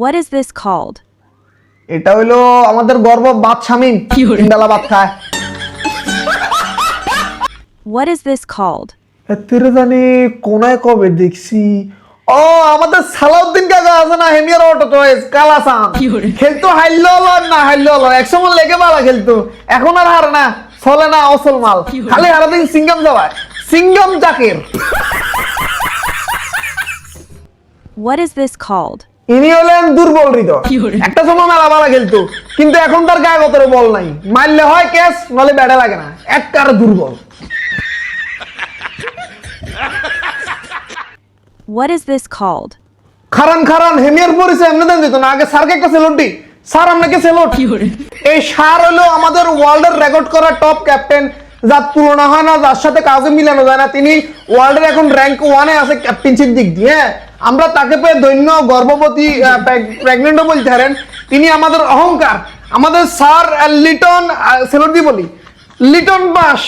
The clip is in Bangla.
What is this called? এটা হইল আমাদের গর্ব বাদ স্বামীন তিন বেলা ভাত খায়। What is this called? এত্তিরে জানি কোনায় কবে দেখছি। ও আমাদের সালাউদ্দিন কাকা আছে না হেমিয়ার অটো চয়েস কালাসান। খেলতো হাইল না হাইল একসময় লেগে বালা খেলতো। এখন আর হারে না চলে না অসল মাল। খালি হারাদিন সিঙ্গাম যাওয়ায় Singham Zaker. What is this called? ইনি হলেন দুর্বল হৃদয়। একটা সময় মেলা বালা খেলতো কিন্তু এখন তার গায়ে কতরে বল নাই। মারলে হয় ক্যাশ নলে ব্যাটে লাগে না। একটার দুর্বল। What is this called? খারান খারান হেমিয়ার পরিচয় এমনি দেন দিত না। আগে স্যারকে একটা সেলুট স্যার আপনাকে সেলুট? এই সার হলো আমাদের ওয়ার্ল্ডের রেকর্ড করা টপ ক্যাপ্টেন যার তুলনা হয় না যার সাথে কাউকে মিলানো যায় না। তিনি ওয়ার্ল্ডের এখন র্যাঙ্ক ওয়ানে আছে ক্যাপ্টেনশিপ দিক দিয়ে। হ্যাঁ আমরা তাকে পেয়ে দৈন্য গর্ভবতী প্রেগনেন্টও বলতে পারেন তিনি আমাদের অহংকার, আমাদের স্যার লিটন সেলর বলি, লিটন বাস।